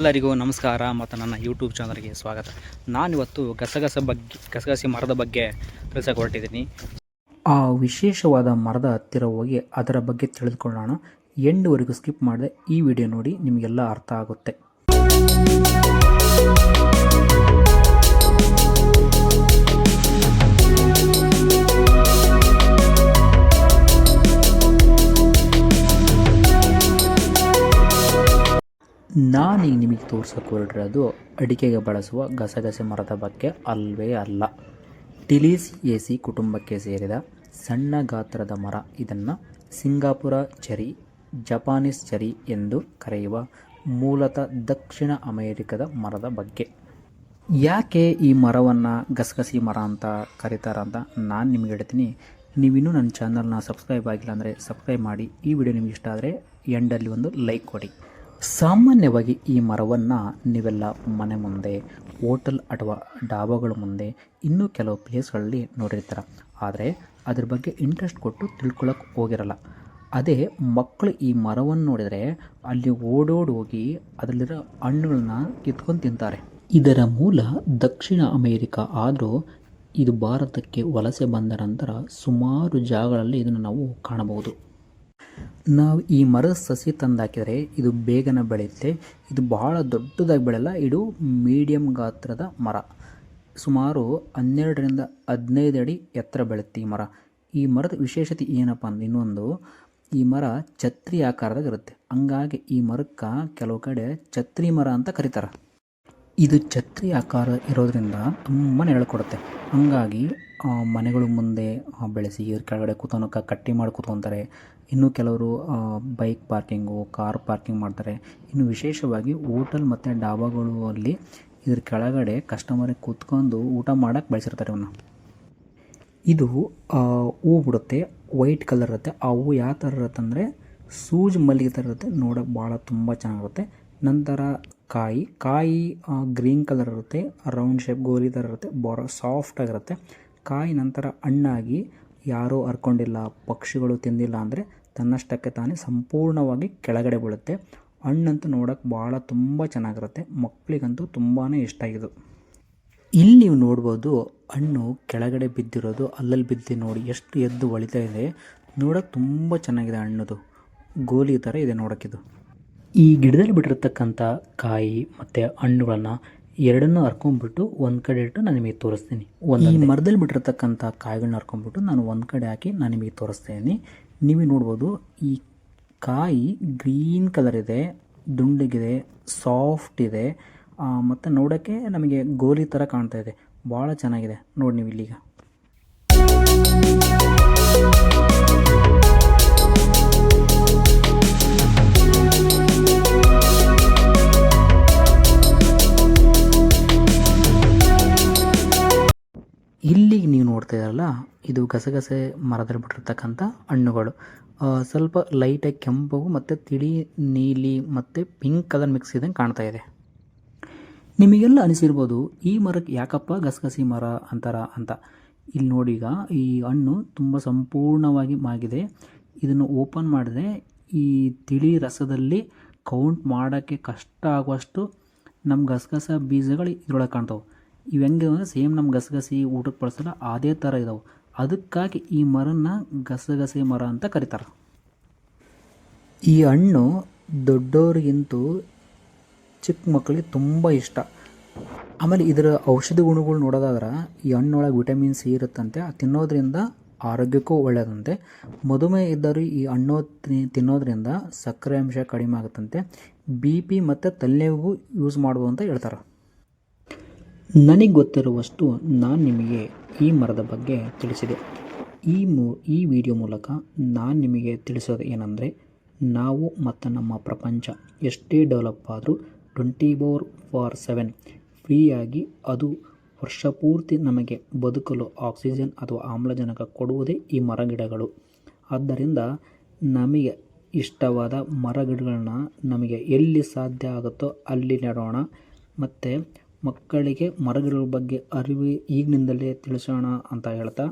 ಎಲ್ಲರಿಗೂ ನಮಸ್ಕಾರ ಮತ್ತು ನನ್ನ ಯೂಟ್ಯೂಬ್ ಚಾನಲ್ಗೆ ಸ್ವಾಗತ. ನಾನಿವತ್ತು ಗಸಗಸ ಬಗ್ಗೆ ಗಸಗಸೆ ಮರದ ಬಗ್ಗೆ ತಿಳಿಸಕ್ಕೆ ಹೊರಟಿದ್ದೀನಿ ಆ ವಿಶೇಷವಾದ ಮರದ ಹತ್ತಿರ ಹೋಗಿ ಅದರ ಬಗ್ಗೆ ತಿಳಿದುಕೊಳ್ಳೋಣ. ಎಂಡ್ವರೆಗೂ ಸ್ಕಿಪ್ ಮಾಡಿದೆ ಈ ವಿಡಿಯೋ ನೋಡಿ, ನಿಮಗೆಲ್ಲ ಅರ್ಥ ಆಗುತ್ತೆ. ನಾನೀಗ ನಿಮಗೆ ತೋರ್ಸೋಕೆ ಹೊರಟಿರೋದು ಅಡಿಕೆಗೆ ಬಳಸುವ ಗಸಗಸೆ ಮರದ ಬಗ್ಗೆ ಅಲ್ವೇ ಅಲ್ಲ. ಟಿಲೀಸ್ ಎಸಿ ಕುಟುಂಬಕ್ಕೆ ಸೇರಿದ ಸಣ್ಣ ಗಾತ್ರದ ಮರ ಇದನ್ನು ಸಿಂಗಾಪುರ ಚರಿ, ಜಪಾನೀಸ್ ಚರಿ ಎಂದು ಕರೆಯುವ ಮೂಲತಃ ದಕ್ಷಿಣ ಅಮೆರಿಕದ ಮರದ ಬಗ್ಗೆ. ಯಾಕೆ ಈ ಮರವನ್ನು ಗಸಗಸಿ ಮರ ಅಂತ ಕರೀತಾರ ಅಂತ ನಾನು ನಿಮಗೆ ಹೇಳ್ತೀನಿ. ನೀವಿನ್ನೂ ನನ್ನ ಚಾನಲ್ನ ಸಬ್ಸ್ಕ್ರೈಬ್ ಆಗಿಲ್ಲ ಅಂದರೆ ಸಬ್ಸ್ಕ್ರೈಬ್ ಮಾಡಿ. ಈ ವಿಡಿಯೋ ನಿಮಗೆ ಇಷ್ಟ ಆದರೆ ಎಂಡಲ್ಲಿ ಒಂದು ಲೈಕ್ ಕೊಡಿ. ಸಾಮಾನ್ಯವಾಗಿ ಈ ಮರವನ್ನು ನೀವೆಲ್ಲ ಮನೆ ಮುಂದೆ, ಹೋಟೆಲ್ ಅಥವಾ ಡಾಬಾಗಳ ಮುಂದೆ ಇನ್ನೂ ಕೆಲವು ಪ್ಲೇಸ್ಗಳಲ್ಲಿ ನೋಡಿರ್ತಾರೆ. ಆದರೆ ಅದ್ರ ಬಗ್ಗೆ ಇಂಟ್ರೆಸ್ಟ್ ಕೊಟ್ಟು ತಿಳ್ಕೊಳ್ಳೋಕೆ ಹೋಗಿರಲ್ಲ. ಅದೇ ಮಕ್ಕಳು ಈ ಮರವನ್ನು ನೋಡಿದರೆ ಅಲ್ಲಿ ಓಡೋಡಿ ಹೋಗಿ ಅದರಲ್ಲಿರೋ ಹಣ್ಣುಗಳನ್ನ ಕಿತ್ಕೊಂಡು ತಿಂತಾರೆ. ಇದರ ಮೂಲ ದಕ್ಷಿಣ ಅಮೇರಿಕ ಆದರೂ ಇದು ಭಾರತಕ್ಕೆ ವಲಸೆ ಬಂದ ನಂತರ ಸುಮಾರು ಜಾಗಗಳಲ್ಲಿ ಇದನ್ನು ನಾವು ಕಾಣಬಹುದು. ನಾವು ಈ ಮರದ ಸಸಿ ತಂದು ಹಾಕಿದರೆ ಇದು ಬೇಗನೆ ಬೆಳೆಯುತ್ತೆ. ಇದು ಬಹಳ ದೊಡ್ಡದಾಗಿ ಬೆಳೆಯಲ್ಲ, ಇದು ಮೀಡಿಯಂ ಗಾತ್ರದ ಮರ. ಸುಮಾರು ಹನ್ನೆರಡರಿಂದ ಹದಿನೈದು ಅಡಿ ಎತ್ತರ ಬೆಳೆಯುತ್ತೆ ಈ ಮರ. ಈ ಮರದ ವಿಶೇಷತೆ ಏನಪ್ಪ ಅಂದ್ರೆ ಇನ್ನೊಂದು, ಈ ಮರ ಛತ್ರಿ ಆಕಾರದಾಗ ಇರುತ್ತೆ. ಹಂಗಾಗಿ ಈ ಮರಕ್ಕೆ ಕೆಲವು ಕಡೆ ಛತ್ರಿ ಮರ ಅಂತ ಕರೀತಾರೆ. ಇದು ಛತ್ರಿ ಆಕಾರ ಇರೋದ್ರಿಂದ ತುಂಬ ನೆರಳು ಕೊಡುತ್ತೆ. ಹಂಗಾಗಿ ಮನೆಗಳು ಮುಂದೆ ಬೆಳೆಸಿ ಇದ್ರ ಕೆಳಗಡೆ ಕೂತ್ಕೊಳಕ್ಕೆ ಕಟ್ಟಿ ಮಾಡಿ ಕೂತ್ಕೊತಾರೆ ಇನ್ನು ಕೆಲವರು ಬೈಕ್ ಪಾರ್ಕಿಂಗು, ಕಾರ್ ಪಾರ್ಕಿಂಗ್ ಮಾಡ್ತಾರೆ. ಇನ್ನು ವಿಶೇಷವಾಗಿ ಹೋಟೆಲ್ ಮತ್ತು ಡಾಬಾಗಳು ಅಲ್ಲಿ ಇದ್ರ ಕೆಳಗಡೆ ಕಸ್ಟಮರಿಗೆ ಕೂತ್ಕೊಂಡು ಊಟ ಮಾಡೋಕ್ಕೆ ಬೆಳೆಸಿರ್ತಾರೆ ಇವನ್ನ ಇದು ಹೂ ಬಿಡುತ್ತೆ. ವೈಟ್ ಕಲರ್ ಇರುತ್ತೆ. ಆ ಹೂ ಯಾವ ಥರ ಇರುತ್ತೆ ಅಂದರೆ ಸೂಜಿ ಮಲ್ಲಿಗೆ ಥರ ಇರುತ್ತೆ. ನೋಡೋಕ್ಕೆ ಭಾಳ ತುಂಬ ಚೆನ್ನಾಗಿರುತ್ತೆ. ನಂತರ ಕಾಯಿ ಕಾಯಿ ಗ್ರೀನ್ ಕಲರ್ ಇರುತ್ತೆ, ರೌಂಡ್ ಶೇಪ್ ಗೋಲಿ ಥರ ಇರುತ್ತೆ, ಬರೋ ಸಾಫ್ಟಾಗಿರುತ್ತೆ ಕಾಯಿ ನಂತರ ಹಣ್ಣಾಗಿ ಯಾರೂ ಹರ್ಕೊಂಡಿಲ್ಲ, ಪಕ್ಷಿಗಳು ತಿಂದಿಲ್ಲ ಅಂದರೆ ತನ್ನಷ್ಟಕ್ಕೆ ತಾನೇ ಸಂಪೂರ್ಣವಾಗಿ ಕೆಳಗಡೆ ಬೀಳುತ್ತೆ. ಹಣ್ಣಂತೂ ನೋಡೋಕ್ಕೆ ಭಾಳ ತುಂಬ ಚೆನ್ನಾಗಿರುತ್ತೆ ಮಕ್ಕಳಿಗಂತೂ ತುಂಬಾ ಇಷ್ಟ ಇದು. ಇಲ್ಲಿ ನೀವು ನೋಡ್ಬೋದು, ಹಣ್ಣು ಕೆಳಗಡೆ ಬಿದ್ದಿರೋದು, ಅಲ್ಲಲ್ಲಿ ಬಿದ್ದು ನೋಡಿ ಎಷ್ಟು ಎದ್ದು ಒಳಿತಾ ಇದೆ. ನೋಡೋಕೆ ತುಂಬ ಚೆನ್ನಾಗಿದೆ ಹಣ್ಣುದು. ಗೋಲಿ ಥರ ಇದೆ ನೋಡೋಕ್ಕಿದು ಈ ಗಿಡದಲ್ಲಿ ಬಿಟ್ಟಿರ್ತಕ್ಕಂಥ ಕಾಯಿ ಮತ್ತು ಹಣ್ಣುಗಳನ್ನು ಎರಡನ್ನೂ ಹರ್ಕೊಂಡ್ಬಿಟ್ಟು ಒಂದು ಕಡೆ ಇಟ್ಟು ನಾನು ನಿಮಗೆ ತೋರಿಸ್ತೀನಿ. ಒಂದು ಈ ಮರದಲ್ಲಿ ಬಿಟ್ಟಿರ್ತಕ್ಕಂಥ ಕಾಯಿಗಳನ್ನ ಹರ್ಕೊಂಡ್ಬಿಟ್ಟು ನಾನು ಒಂದು ಕಡೆ ಹಾಕಿ ನಾನು ನಿಮಗೆ ತೋರಿಸ್ತೀನಿ. ನೀವೇ ನೋಡ್ಬೋದು ಈ ಕಾಯಿ ಗ್ರೀನ್ ಕಲರ್ ಇದೆ ದುಂಡಗಿದೆ ಸಾಫ್ಟ್ ಇದೆ ಮತ್ತು ನೋಡೋಕ್ಕೆ ನಮಗೆ ಗೋಲಿ ಥರ ಕಾಣ್ತಾ ಇದೆ. ಭಾಳ ಚೆನ್ನಾಗಿದೆ. ನೋಡಿ ನೀವು ಇಲ್ಲಿಗ ನೀವು ಇದು ಗಸಗಸೆ ಮರದಲ್ಲಿ ಬಿಟ್ಟಿರ್ತಕ್ಕಂಥ ಹಣ್ಣುಗಳು. ಸ್ವಲ್ಪ ಲೈಟಾಗಿ ಕೆಂಪು, ಮತ್ತು ತಿಳಿ, ನೀಲಿ, ಮತ್ತು ಪಿಂಕ್ ಕಲರ್ ಮಿಕ್ಸ್ ಇದ್ದಂಗೆ ಕಾಣ್ತಾ ಇದೆ. ನಿಮಗೆಲ್ಲ ಅನಿಸಿರ್ಬೋದು, ಈ ಮರಕ್ಕೆ ಯಾಕಪ್ಪ ಗಸಗಸಿ ಮರ ಅಂತಾರ ಅಂತ. ಇಲ್ಲಿ ನೋಡಿ ಈಗ, ಈ ಹಣ್ಣು ತುಂಬ ಸಂಪೂರ್ಣವಾಗಿ ಮಾಗಿದೆ. ಇದನ್ನು ಓಪನ್ ಮಾಡಿದ್ರೆ ಈ ತಿಳಿ ರಸದಲ್ಲಿ ಕೌಂಟ್ ಮಾಡೋಕ್ಕೆ ಕಷ್ಟ ಆಗುವಷ್ಟು ನಮ್ಮ ಗಸಗಸ ಬೀಜಗಳು ಇದರೊಳಗೆ ಕಾಣ್ತಾವೆ. ಇವು ಅಂದರೆ ಸೇಮ್ ನಮ್ಮ ಗಸಗಸಿ ಊಟಕ್ಕೆ ಬಳಸಲ್ಲ, ಅದೇ ಥರ ಇದಾವೆ. ಅದಕ್ಕಾಗಿ ಈ ಮರನ ಗಸಗಸೆ ಮರ ಅಂತ ಕರೀತಾರೆ. ಈ ಹಣ್ಣು ದೊಡ್ಡವರಿಗಿಂತೂ ಚಿಕ್ಕ ಮಕ್ಕಳಿಗೆ ತುಂಬ ಇಷ್ಟ. ಆಮೇಲೆ ಇದರ ಔಷಧಿ ಗುಣಗಳು ನೋಡೋದಾದ್ರೆ, ಈ ಹಣ್ಣೊಳಗೆ ವಿಟಮಿನ್ ಸಿ ಇರುತ್ತಂತೆ, ಅದು ತಿನ್ನೋದ್ರಿಂದ ಆರೋಗ್ಯಕ್ಕೂ ಒಳ್ಳೆಯದಂತೆ ಮಧುಮೇಹ ಇದ್ದವರು ಈ ಹಣ್ಣು ತಿನ್ನೋದ್ರಿಂದ ಸಕ್ಕರೆ ಅಂಶ ಕಡಿಮೆ ಆಗುತ್ತಂತೆ. ಬಿ ಪಿ ಮತ್ತು ತಲೆನೋವಿಗೂ ಯೂಸ್ ಮಾಡ್ಬೋದು ಅಂತ ಹೇಳ್ತಾರೆ. ನನಗೆ ಗೊತ್ತಿರುವಷ್ಟು ನಾನು ನಿಮಗೆ ಈ ಮರದ ಬಗ್ಗೆ ತಿಳಿಸಿದೆ. ಈ ಮೂ, ಈ ವಿಡಿಯೋ ಮೂಲಕ ನಾನು ನಿಮಗೆ ತಿಳಿಸೋದು ಏನಂದರೆ, ನಾವು ಮತ್ತು ನಮ್ಮ ಪ್ರಪಂಚ ಎಷ್ಟೇ ಡೆವಲಪ್ ಆದರೂ ಟ್ವೆಂಟಿ ಫೋರ್ ಫಾರ್ ಸೆವೆನ್ ಫ್ರೀಯಾಗಿ ಅದು ವರ್ಷ ಪೂರ್ತಿ ನಮಗೆ ಬದುಕಲು ಆಕ್ಸಿಜನ್ ಅಥವಾ ಆಮ್ಲಜನಕ ಕೊಡುವುದೇ ಈ ಮರಗಿಡಗಳು ಆದ್ದರಿಂದ ನಮಗೆ ಇಷ್ಟವಾದ ಮರಗಿಡಗಳನ್ನ ನಮಗೆ ಎಲ್ಲಿ ಸಾಧ್ಯ ಆಗುತ್ತೋ ಅಲ್ಲಿ ನೆಡೋಣ. ಮತ್ತು ಮಕ್ಕಳಿಗೆ ಮರಗಿಡಗಳ ಬಗ್ಗೆ ಅರಿವು ಈಗಿನಿಂದಲೇ ತಿಳಿಸೋಣ ಅಂತ ಹೇಳ್ತಾ,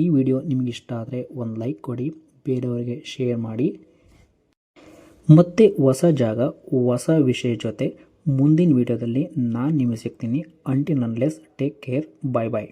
ಈ ವಿಡಿಯೋ ನಿಮಗೆ ಇಷ್ಟ ಆದರೆ ಒಂದು ಲೈಕ್ ಕೊಡಿ, ಬೇರೆಯವರಿಗೆ ಶೇರ್ ಮಾಡಿ. ಮತ್ತೆ ಹೊಸ ಜಾಗ, ಹೊಸ ವಿಷಯ ಜೊತೆ ಮುಂದಿನ ವಿಡಿಯೋದಲ್ಲಿ ನಾನು ನಿಮಗೆ ಸಿಗ್ತೀನಿ. Until unless take care bye bye